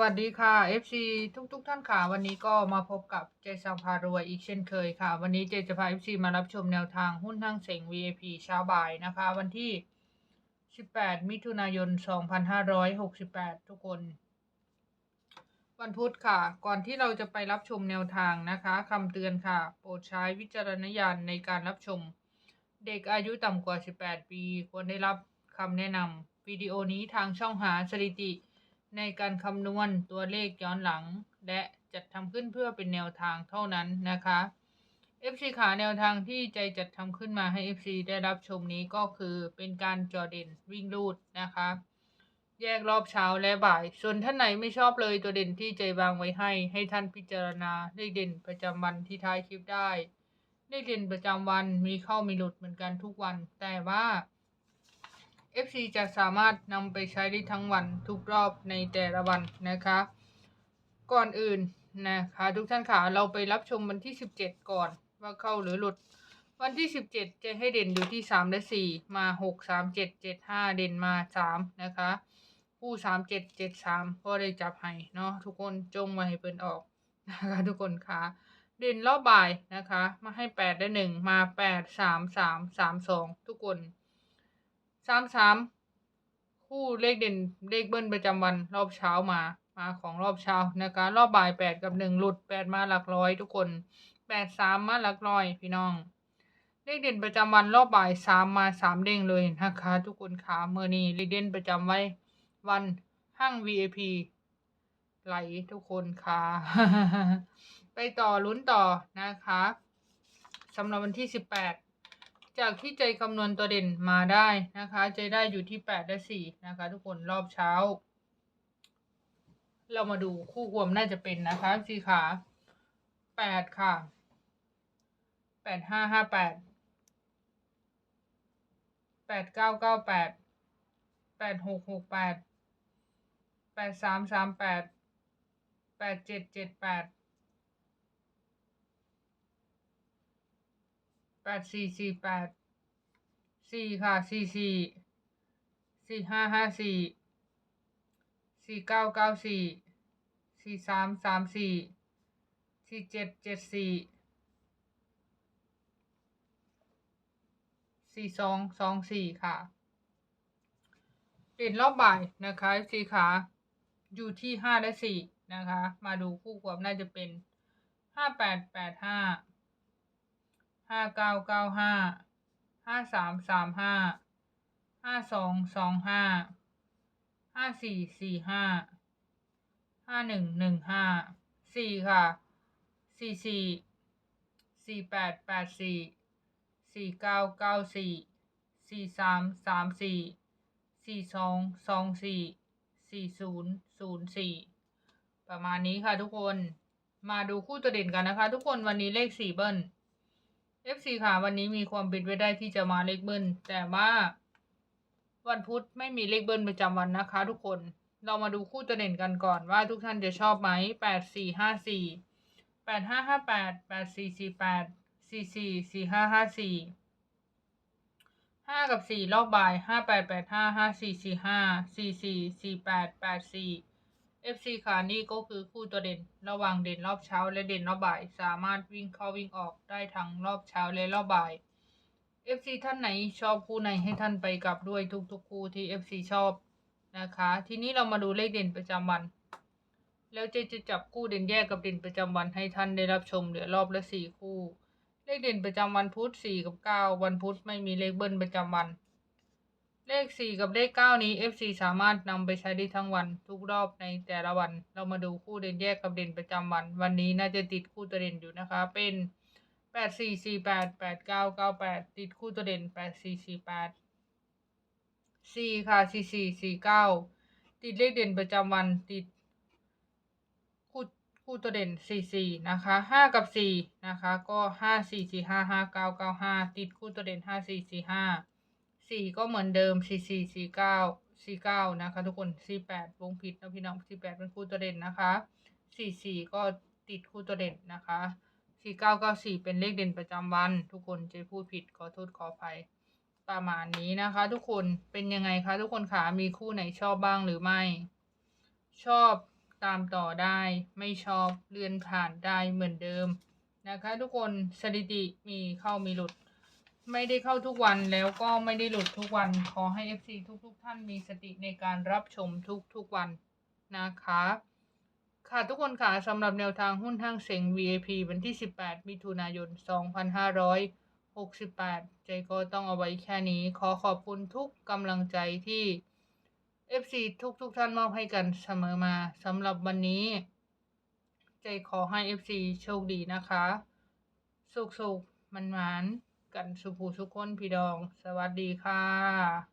สวัสดีค่ะ FC ทุกทุกๆท่านค่ะ วันนี้ก็มาพบกับเจสังพารวยอีกเช่นเคยค่ะ วันนี้เจจะพา FC มารับชมแนวทางหุ้นทั้งเสง VIP เช้าบ่ายนะคะ วันที่ 18 มิถุนายน 2568 ทุกคน วันพุธค่ะ ก่อนที่เราจะไปรับชมแนวทางนะคะคำเตือนค่ะ โปรดใช้วิจารณญาณในการรับชม เด็กอายุต่ำกว่า 18 ปี ควรได้รับคำแนะนำวิดีโอนี้ทางช่องหาสถิติ ในการคำนวณตัวเลขย้อนหลัง และจัดทำขึ้นเพื่อเป็นแนวทางเท่านั้นนะคะ FC ขาแนวทางที่ใจจัดทำขึ้นมาให้ FC ได้รับชมนี้ก็คือเป็นการจอเด่นวิ่งรูดนะคะ แยกรอบเช้าและบ่าย ส่วนท่านไหนไม่ชอบเลยตัวเด่นที่ใจวางไว้ให้ ให้ท่านพิจารณาเลขเด่นประจำวันที่ท้ายคลิปได้เลขเด่นประจำวันมีเข้ามีหลุดเหมือนกันทุกวัน แต่ว่า FC จะสามารถนำไปใช้ได้ทั้งวันทุกรอบในแต่ละวันนะคะ ก่อนอื่นนะคะทุกท่านค่ะเราไปรับชมวันที่ 17 ก่อนว่าเข้าหรือหลุด วันที่ 17 จะให้เด่นอยู่ที่ 3 และ 4 มา 6 3 7 7 5 เด่นมา 3 นะคะผู้3 7 7 3ก็ได้จับให้เนาะทุกคนจงมาให้เปินออกนะคะทุกคนค่ะเด่นรอบบ่ายนะคะ มาให้ 8 และ 1 มา 8 3 3 3 2 ทุกคน สามสามคู่เลขเด่นเลขเบิ้ลประจำวันรอบเช้ามามาของรอบเช้านะคะ รอบบ่ายแปดกับหนึ่งหลุดแปดมาหลักร้อยทุกคนแปดสามมาหลักร้อยพี่น้อง เลขเด่นประจำวันรอบบ่ายสามมาสามเด้งเลยนะคะ ทุกคนขาเมื่อนี้เลขเด่นประจำไว้วันห้าง VIP ไหลทุกคนค่ะ ไปต่อลุ้นต่อนะคะสำหรับวันที่สิบแปด จากที่ใจคำนวณตัวเด่นมาได้นะคะ ใจได้อยู่ที่แปดและสี่นะคะ ทุกคนรอบเช้า เรามาดูคู่รวมน่าจะเป็นนะคะสี่ขาแปดค่ะแปดห้าห้าแปดแปดเก้าเก้าแปดแปดหกหกแปดแปดสามสามแปดแปดเจ็ดเจ็ดแปด ปดแปดสี่สี่แปดสี่ค่ะสี่สี่สี่ห้าห้าสี่สี่เก้าเก้าสี่สี่สามสามสี่สี่เจ็ดเจ็ดสี่สี่สองสองสี่ค่ะเด่นรอบบ่ายนะคะสี่ขาอยู่ที่ห้าและสี่นะคะ มาดูคู่ความน่าจะเป็นห้าแปดแปดห้า เก้าเก้าห้าห้าสามสามห้าห้าสองสองห้าห้าสี่สี่ห้าห้าหนึ่งหนึ่งห้าสี่ค่ะสี่สี่สี่แปดแปดสี่สี่เก้าเก้าสี่สี่สามสามสี่สี่สองสองสี่สี่ศูนย์ศูนย์สี่ประมาณนี้ค่ะทุกคนมาดูคู่ตัวเด่นกันนะคะ ทุกคนวันนี้เลขสี่เบิ้ล F4 ค่ะ วันนี้มีความเป็นไปได้ที่จะมาเลขเบิ้ลแต่ว่าวันพุธไม่มีเลขเบิ้ลประจำวันนะคะ ทุกคน เรามาดูคู่ตัวเด่นกันก่อนว่าทุกท่านจะชอบไหมแปดสี่ห้าสี่แปดห้าห้าแปดแปดสี่สี่แปดสี่สี่สี่ห้าห้าสี่ห้ากับสี่รอบบ่ายห้าแปดแปดห้าห้าสี่สี่ห้าสี่สี่สี่แปดแปดสี่ FC ค่ะนี่ก็คือคู่ตัวเด่น ระหว่างเด่นรอบเช้าและเด่นรอบบ่าย สามารถวิ่งเข้าวิ่งออกได้ทั้งรอบเช้าและรอบบ่าย FC ท่านไหนชอบคู่ไหนให้ท่านไปกลับด้วยทุกๆคู่ที่ FC ชอบนะคะ ทีนี้เรามาดูเลขเด่นประจำวัน แล้วเจะจะจับคู่เด่นแยกกับเด่นประจำวันให้ท่านได้รับชมเหลือรอบละสี่คู่ เลขเด่นประจำวันพุธสี่กับเก้าวันพุธไม่มีเลขเบิ้ลประจำวัน เลขสี่กับเลขเก้านี้ FC สามารถนำไปใช้ได้ทั้งวัน ทุกรอบในแต่ละวัน เรามาดูคู่เด่นแยกกับเด่นประจำวัน วันนี้น่าจะติดคู่ตัวเด่นอยู่นะคะ เป็นแปดสี่สี่แปดแปดเก้าเก้าแปดติดคู่ตัวเด่นแปดสี่สี่แปดสี่ค่ะสี่สี่สี่เก้าติดเลขเด่นประจำวัน ติด คู่คู่ตัวเด่นสี่สี่นะคะห้ากับสี่นะคะ ก็ห้าสี่สี่ห้าห้าเก้าเก้าห้าติดคู่ตัวเด่นห้าสี่สี่ห้า สี่ก็เหมือนเดิมสี่สี่สี่เก้าสี่เก้านะคะ ทุกคนสี่แปดวงผิดนะพี่น้องสี่แปดเป็นคู่ตัวเด่นนะคะสี่สี่ก็ติดคู่ตัวเด่นนะคะสี่เก้าเก้าสี่เป็นเลขเด่นประจำวัน ทุกคนจะพูดผิดขอโทษขออภัยประมาณนี้นะคะ ทุกคนเป็นยังไงคะทุกคนคะมีคู่ไหนชอบบ้างหรือไม่ ชอบตามต่อได้ ไม่ชอบเลื่อนผ่านได้เหมือนเดิมนะคะ ทุกคนสถิติมีเข้ามีหลุด ไม่ได้เข้าทุกวันแล้วก็ไม่ได้หลุดทุกวัน ขอให้ FC ทุกๆทท่านมีสติในการรับชมทุกๆวันนะคะ ค่ะทุกคนค่ะสำหรับแนวทางหุ้นห้างเซ็ง VIP วันที่ 18 มิถุนายน 2568 ใจก็ต้องเอาไว้แค่นี้ ขอขอบคุณทุกกำลังใจที่ FC ทุกทุกๆท่านมอบให้กันเสมอมาสำหรับวันนี้ ใจขอให้ FC โชคดีนะคะ สุขๆมันๆ กันสุภูสุกคนพี่ดอง สวัสดีค่ะ